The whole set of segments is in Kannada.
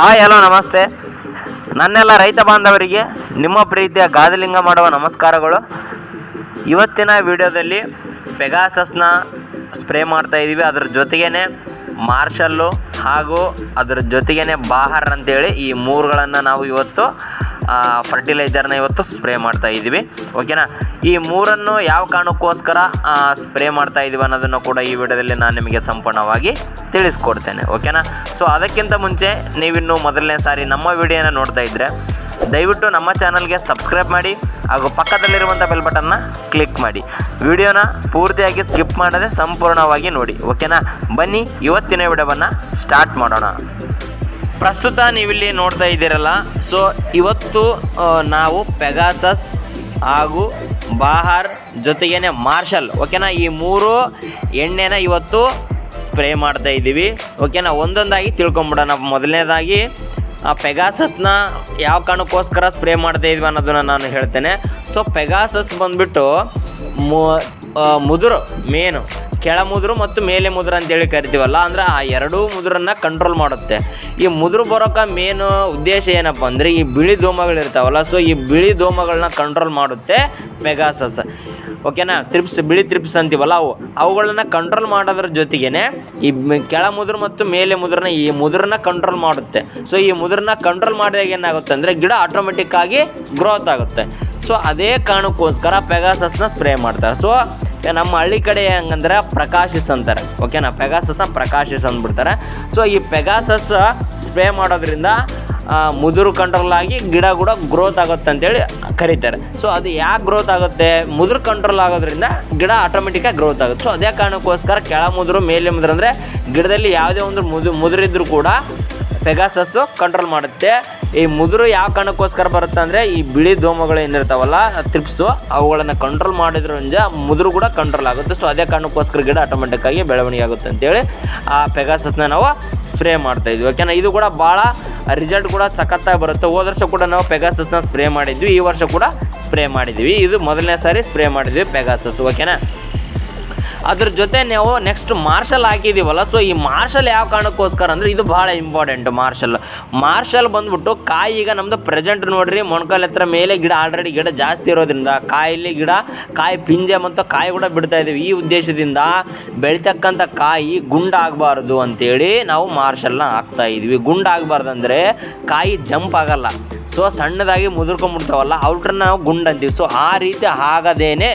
ಹಾಯ್, ಹಲೋ, ನಮಸ್ತೆ. ನನ್ನೆಲ್ಲ ರೈತ ಬಾಂಧವರಿಗೆ ನಿಮ್ಮ ಪ್ರೀತಿಯ ಗಾದಲಿಂಗ ಮಾಡುವ ನಮಸ್ಕಾರಗಳು. ಇವತ್ತಿನ ವಿಡಿಯೋದಲ್ಲಿ ಪೆಗಾಸಸ್ನ ಸ್ಪ್ರೇ ಮಾಡ್ತಾ ಇದ್ದೀವಿ ಅದ್ರ ಜೊತೆಗೇನೆ ಮಾರ್ಷಲ್ಲು ಹಾಗೂ ಅದ್ರ ಜೊತೆಗೇನೆ ಬಾಹರ್ ಅಂತೇಳಿ ಈ ಮೂರುಗಳನ್ನು ನಾವು ಇವತ್ತು ಫರ್ಟಿಲೈಸರ್ನ ಇವತ್ತು ಸ್ಪ್ರೇ ಮಾಡ್ತಾ ಇದ್ದೀವಿ ಓಕೆನಾ? ಈ ಮೂರನ್ನು ಯಾವ ಕಾರಣಕ್ಕೋಸ್ಕರ ಸ್ಪ್ರೇ ಮಾಡ್ತಾ ಇದ್ದೀವಿ ಅನ್ನೋದನ್ನು ಕೂಡ ಈ ವಿಡಿಯೋದಲ್ಲಿ ನಾನು ನಿಮಗೆ ಸಂಪೂರ್ಣವಾಗಿ ತಿಳಿಸ್ಕೊಡ್ತೇನೆ ಓಕೆನಾ ಸೊ ಅದಕ್ಕಿಂತ ಮುಂಚೆ ನೀವಿನ್ನು ಮೊದಲನೇ ಸಾರಿ ನಮ್ಮ ವಿಡಿಯೋನ ನೋಡ್ತಾ ಇದ್ದರೆ ದಯವಿಟ್ಟು ನಮ್ಮ ಚಾನಲ್ಗೆ ಸಬ್ಸ್ಕ್ರೈಬ್ ಮಾಡಿ ಹಾಗೂ ಪಕ್ಕದಲ್ಲಿರುವಂಥ ಬೆಲ್ ಬಟನ್ನ ಕ್ಲಿಕ್ ಮಾಡಿ. ವಿಡಿಯೋನ ಪೂರ್ತಿಯಾಗಿ ಸ್ಕಿಪ್ ಮಾಡದೆ ಸಂಪೂರ್ಣವಾಗಿ ನೋಡಿ ಓಕೆನಾ ಬನ್ನಿ, ಇವತ್ತಿನ ವಿಡಿಯೋವನ್ನು ಸ್ಟಾರ್ಟ್ ಮಾಡೋಣ. ಪ್ರಸ್ತುತ ನೀವಿಲ್ಲಿ ನೋಡ್ತಾ ಇದ್ದೀರಲ್ಲ ಸೊ ಇವತ್ತು ನಾವು ಪೆಗಾಸಸ್ ಹಾಗೂ ಬಾಹರ್ ಜೊತೆಗೇನೆ ಮಾರ್ಷಲ್ ಓಕೆನಾ ಈ ಮೂರು ಎಣ್ಣೆನ ಇವತ್ತು ಸ್ಪ್ರೇ ಮಾಡ್ತಾ ಇದ್ದೀವಿ. ಓಕೆನಾ ಒಂದೊಂದಾಗಿ ತಿಳ್ಕೊಂಬಿಡೋಣ. ಮೊದಲನೇದಾಗಿ, ಆ ಪೆಗಾಸಸ್ನ ಯಾವ ಕಾರಣಕ್ಕೋಸ್ಕರ ಸ್ಪ್ರೇ ಮಾಡ್ತಾ ಇದ್ವಿ ಅನ್ನೋದನ್ನು ನಾನು ಹೇಳ್ತೇನೆ. ಸೊ ಪೆಗಾಸಸ್ ಬಂದ್ಬಿಟ್ಟು ಮುದುರು, ಮೇನು ಕೆಳ ಮುದುರು ಮತ್ತು ಮೇಲೆ ಮುದುರು ಅಂತೇಳಿ ಕರಿತೀವಲ್ಲ, ಅಂದ್ರೆ ಆ ಎರಡೂ ಮುದುರನ್ನ ಕಂಟ್ರೋಲ್ ಮಾಡುತ್ತೆ. ಈ ಮುದುರು ಬರೋಕೆ ಮೇನ್ ಉದ್ದೇಶ ಏನಪ್ಪ ಅಂದರೆ ಈ ಬಿಳಿ ದೋಮಗಳಿರ್ತಾವಲ್ಲ ಸೊ ಈ ಬಿಳಿ ದೋಮಗಳನ್ನ ಕಂಟ್ರೋಲ್ ಮಾಡುತ್ತೆ ಮೆಗಾಸಸ್ ಓಕೆನಾ ತ್ರಿಪ್ಸ್ ಬಿಳಿ ತ್ರಿಪ್ಸ್ ಅಂತೀವಲ್ಲ ಅವು. ಅವುಗಳನ್ನ ಕಂಟ್ರೋಲ್ ಮಾಡೋದ್ರ ಜೊತೆಗೇನೆ ಈ ಕೆಳ ಮುದುರು ಮತ್ತು ಮೇಲೆ ಮುದುರನ್ನ ಈ ಮುದುರನ್ನ ಕಂಟ್ರೋಲ್ ಮಾಡುತ್ತೆ. ಸೊ ಈ ಮುದುರನ್ನ ಕಂಟ್ರೋಲ್ ಮಾಡಿದಾಗ ಏನಾಗುತ್ತೆ ಅಂದರೆ ಗಿಡ ಆಟೋಮೆಟಿಕ್ ಆಗಿ ಗ್ರೋತ್ ಆಗುತ್ತೆ. ಸೊ ಅದೇ ಕಾರಣಕ್ಕೋಸ್ಕರ ಪೆಗಾಸಸ್ನ ಸ್ಪ್ರೇ ಮಾಡ್ತಾರೆ. ಸೊ ನಮ್ಮ ಹಳ್ಳಿ ಕಡೆ ಹೆಂಗಂದ್ರೆ ಪ್ರಕಾಶಿಸ್ ಅಂತಾರೆ. ಓಕೆನಾ ಪೆಗಾಸಸ್ನ ಪ್ರಕಾಶಿಸ್ ಅಂದ್ಬಿಡ್ತಾರೆ. ಸೊ ಈ ಪೆಗಾಸಸ್ ಸ್ಪ್ರೇ ಮಾಡೋದ್ರಿಂದ ಮುದುರು ಕಂಟ್ರೋಲ್ ಆಗಿ ಗಿಡ ಕೂಡ ಗ್ರೋತ್ ಆಗುತ್ತೆ ಅಂತೇಳಿ ಕರೀತಾರೆ. ಸೊ ಅದು ಯಾಕೆ ಗ್ರೋತ್ ಆಗುತ್ತೆ? ಮುದುರು ಕಂಟ್ರೋಲ್ ಆಗೋದ್ರಿಂದ ಗಿಡ ಆಟೋಮೆಟಿಕಾಗಿ ಗ್ರೋತ್ ಆಗುತ್ತೆ. ಸೊ ಅದೇ ಕಾರಣಕ್ಕೋಸ್ಕರ ಕೆಳ ಮುದುರು, ಮೇಲೆ ಮುದುರು ಅಂದರೆ ಗಿಡದಲ್ಲಿ ಯಾವುದೇ ಒಂದು ಮುದು, ಮುದುರಿದ್ರೂ ಕೂಡ ಪೆಗಾಸಸ್ಸು ಕಂಟ್ರೋಲ್ ಮಾಡುತ್ತೆ. ಈ ಮುದುರು ಯಾವ ಕಾರಣಕ್ಕೋಸ್ಕರ ಬರುತ್ತೆ ಅಂದರೆ ಈ ಬಿಳಿ ದೋಮಗಳು ಏನಿರ್ತಾವಲ್ಲ ತ್ರಿಪ್ಸು ಅವುಗಳನ್ನು ಕಂಟ್ರೋಲ್ ಮಾಡಿದ್ರಿಂದ ಮುದುರು ಕೂಡ ಕಂಟ್ರೋಲ್ ಆಗುತ್ತೆ. ಸೊ ಅದೇ ಕಾರಣಕ್ಕೋಸ್ಕರ ಗಿಡ ಆಟೋಮೆಟಿಕ್ಕಾಗಿ ಬೆಳವಣಿಗೆ ಆಗುತ್ತೆ ಅಂತೇಳಿ ಆ ಪೆಗಾಸಸ್ನ ನಾವು ಸ್ಪ್ರೇ ಮಾಡ್ತಾ ಇದ್ವಿ. ಓಕೆನಾ ಇದು ಕೂಡ ಭಾಳ ರಿಸಲ್ಟ್ ಕೂಡ ಸಖತ್ತಾಗಿ ಬರುತ್ತೆ. ಹೋದ ವರ್ಷ ಕೂಡ ನಾವು ಪೆಗಾಸಸ್ನ ಸ್ಪ್ರೇ ಮಾಡಿದ್ವಿ, ಈ ವರ್ಷ ಕೂಡ ಸ್ಪ್ರೇ ಮಾಡಿದ್ವಿ. ಇದು ಮೊದಲನೇ ಸಾರಿ ಸ್ಪ್ರೇ ಮಾಡಿದ್ವಿ ಪೆಗಾಸಸ್ ಓಕೆನಾ ಅದ್ರ ಜೊತೆ ನಾವು ನೆಕ್ಸ್ಟ್ ಮಾರ್ಷಲ್ ಹಾಕಿದ್ದೀವಲ್ಲ ಸೊ ಈ ಮಾರ್ಷಲ್ ಯಾವ ಕಾರಣಕ್ಕೋಸ್ಕರ ಅಂದರೆ ಇದು ಭಾಳ ಇಂಪಾರ್ಟೆಂಟ್ ಮಾರ್ಷಲ್ ಮಾರ್ಷಲ್ ಬಂದ್ಬಿಟ್ಟು ಕಾಯಿ ಈಗ ನಮ್ಮದು ಪ್ರೆಸೆಂಟ್ ನೋಡ್ರಿ, ಮೊಣಕಾಲ ಹತ್ರ ಮೇಲೆ ಗಿಡ ಆಲ್ರೆಡಿ ಗಿಡ ಜಾಸ್ತಿ ಇರೋದ್ರಿಂದ ಕಾಯಲ್ಲಿ ಗಿಡ, ಕಾಯಿ ಪಿಂಜೆ ಮತ್ತು ಕಾಯಿ ಕೂಡ ಬಿಡ್ತಾ ಇದ್ದೀವಿ. ಈ ಉದ್ದೇಶದಿಂದ ಬೆಳಿತಕ್ಕಂಥ ಕಾಯಿ ಗುಂಡಾಗಬಾರ್ದು ಅಂತೇಳಿ ನಾವು ಮಾರ್ಷಲ್ನ ಹಾಕ್ತಾ ಇದ್ವಿ ಗುಂಡಾಗಬಾರ್ದು ಅಂದರೆ ಕಾಯಿ ಜಂಪ್ ಆಗಲ್ಲ. ಸೊ ಸಣ್ಣದಾಗಿ ಮುದುರ್ಕೊಂಡ್ಬಿಡ್ತಾವಲ್ಲ ಔಟ್ರನ್ನ ನಾವು ಗುಂಡಂತೀವಿ ಸೊ ಆ ರೀತಿ ಆಗದೇನೆ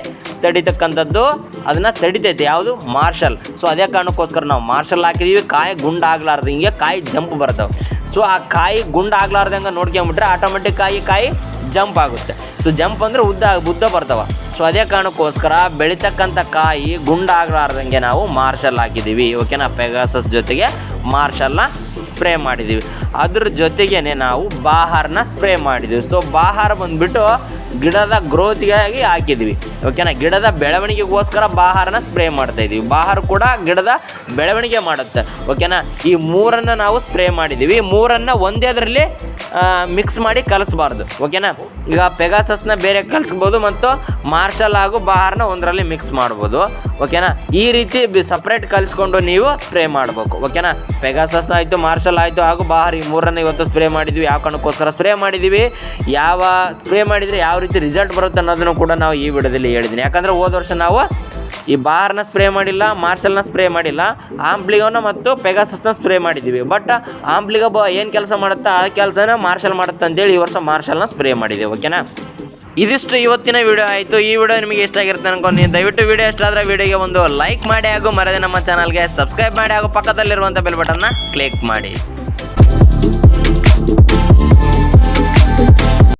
ತಡಿತಕ್ಕಂಥದ್ದು ಅದನ್ನು ತಡಿತೈತೆ. ಯಾವುದು? ಮಾರ್ಷಲ್ ಸೊ ಅದೇ ಕಾರಣಕ್ಕೋಸ್ಕರ ನಾವು ಮಾರ್ಷಲ್ ಹಾಕಿದೀವಿ. ಕಾಯಿ ಗುಂಡ್ ಹಿಂಗೆ ಕಾಯಿ ಜಂಪ್ ಬರ್ತವೆ. ಸೊ ಆ ಕಾಯಿ ಗುಂಡ ಆಗ್ಲಾರ್ದಂಗೆ ನೋಡ್ಕೊಂಬಿಟ್ರೆ ಆಟೋಮೆಟಿಕ್ ಆಗಿ ಕಾಯಿ ಜಂಪ್ ಆಗುತ್ತೆ. ಸೊ ಜಂಪ್ ಅಂದರೆ ಉದ್ದ ಉದ್ದ ಬರ್ತಾವ. ಸೊ ಅದೇ ಕಾರಣಕ್ಕೋಸ್ಕರ ಬೆಳಿತಕ್ಕಂಥ ಕಾಯಿ ಗುಂಡಾಗಲಾರ್ದಂಗೆ ನಾವು ಮಾರ್ಷಲ್ ಹಾಕಿದ್ದೀವಿ ಓಕೆನಾ ಪೆಗಾಸಸ್ ಜೊತೆಗೆ ಮಾರ್ಷಲ್ನ ಸ್ಪ್ರೇ ಮಾಡಿದ್ದೀವಿ ಅದ್ರ ಜೊತೆಗೇ ನಾವು ಬಾಹಾರನ ಸ್ಪ್ರೇ ಮಾಡಿದ್ದೀವಿ ಸೊ ಬಾಹಾರ ಬಂದ್ಬಿಟ್ಟು ಗಿಡದ ಗ್ರೋತ್ಗಾಗಿ ಹಾಕಿದ್ವಿ. ಓಕೆನಾ ಗಿಡದ ಬೆಳವಣಿಗೆಗೋಸ್ಕರ ಬಾಹಾರನ ಸ್ಪ್ರೇ ಮಾಡ್ತಾ ಇದೀವಿ. ಬಾಹಾರ ಕೂಡ ಗಿಡದ ಬೆಳವಣಿಗೆ ಮಾಡುತ್ತೆ. ಓಕೆನಾ ಈ ಮೂರನ್ನು ನಾವು ಸ್ಪ್ರೇ ಮಾಡಿದ್ದೀವಿ. ಮೂರನ್ನು ಒಂದೇ ಅದರಲ್ಲಿ ಮಿಕ್ಸ್ ಮಾಡಿ ಕಲಿಸ್ಬಾರ್ದು. ಓಕೆನಾ ಈಗ ಪೆಗಾಸಸ್ನ ಬೇರೆ ಕಲಿಸ್ಬೋದು ಮತ್ತು ಮಾರ್ಷಲ್ ಹಾಗೂ ಬಾಹಾರನ ಒಂದರಲ್ಲಿ ಮಿಕ್ಸ್ ಮಾಡ್ಬೋದು. ಓಕೆನಾ ಈ ರೀತಿ ಸಪ್ರೇಟ್ ಕಲಿಸ್ಕೊಂಡು ನೀವು ಸ್ಪ್ರೇ ಮಾಡಬೇಕು. ಓಕೆನಾ ಪೆಗಾಸಸ್ ಆಯಿತು ಮಾರ್ಷಲ್ ಆಯಿತು ಹಾಗೂ ಬಾಹಾರ ಈ ಮೂರನ್ನು ಇವತ್ತು ಸ್ಪ್ರೇ ಮಾಡಿದ್ವಿ. ಯಾವ ಕಣಕ್ಕೋಸ್ಕರ ಸ್ಪ್ರೇ ಮಾಡಿದ್ದೀವಿ? ಯಾವ ಸ್ಪ್ರೇ ಮಾಡಿದರೆ ಯಾವ ರೀತಿ ರಿಸಲ್ಟ್ ಬರುತ್ತೆ ಅನ್ನೋದನ್ನು ಕೂಡ ನಾವು ಈ ವಿಡಿಯೋದಲ್ಲಿ ಹೇಳಿದ್ದೀನಿ. ಯಾಕಂದರೆ ಹೋದ ವರ್ಷ ನಾವು ಈ ಬಾರ್ನ ಸ್ಪ್ರೇ ಮಾಡಿಲ್ಲ ಮಾರ್ಷಲ್ನ ಸ್ಪ್ರೇ ಮಾಡಿಲ್ಲ ಆಂಪ್ಲಿಗೋನ ಮತ್ತು ಪೆಗಾಸಸ್ನ ಸ್ಪ್ರೇ ಮಾಡಿದ್ದೀವಿ. ಬಟ್ ಆಂಪ್ಲಿಗ ಬ ಏನು ಕೆಲಸ ಮಾಡುತ್ತಾ, ಆ ಕೆಲಸನ ಮಾರ್ಷಲ್ ಮಾಡುತ್ತೆ ಅಂತೇಳಿ ಈ ವರ್ಷ ಮಾರ್ಷಲ್ನ ಸ್ಪ್ರೇ ಮಾಡಿದ್ದೀವಿ ಓಕೆನಾ ಇದಿಷ್ಟು ಇವತ್ತಿನ ವಿಡಿಯೋ ಆಯಿತು. ಈ ವಿಡಿಯೋ ನಿಮಗೆ ಇಷ್ಟ ಆಗಿರುತ್ತೆ ಅನ್ಕೊಂಡು ದಯವಿಟ್ಟು ವಿಡಿಯೋ ಇಷ್ಟ ಆದರೆ ವಿಡಿಯೋಗೆ ಒಂದು ಲೈಕ್ ಮಾಡಿ ಹಾಗೂ ಮರದೇ ನಮ್ಮ ಚಾನಲ್ಗೆ ಸಬ್ಸ್ಕ್ರೈಬ್ ಮಾಡಿ ಹಾಗೂ ಪಕ್ಕದಲ್ಲಿರುವಂಥ ಬೆಲ್ ಬಟನ್ನ ಕ್ಲಿಕ್ ಮಾಡಿ.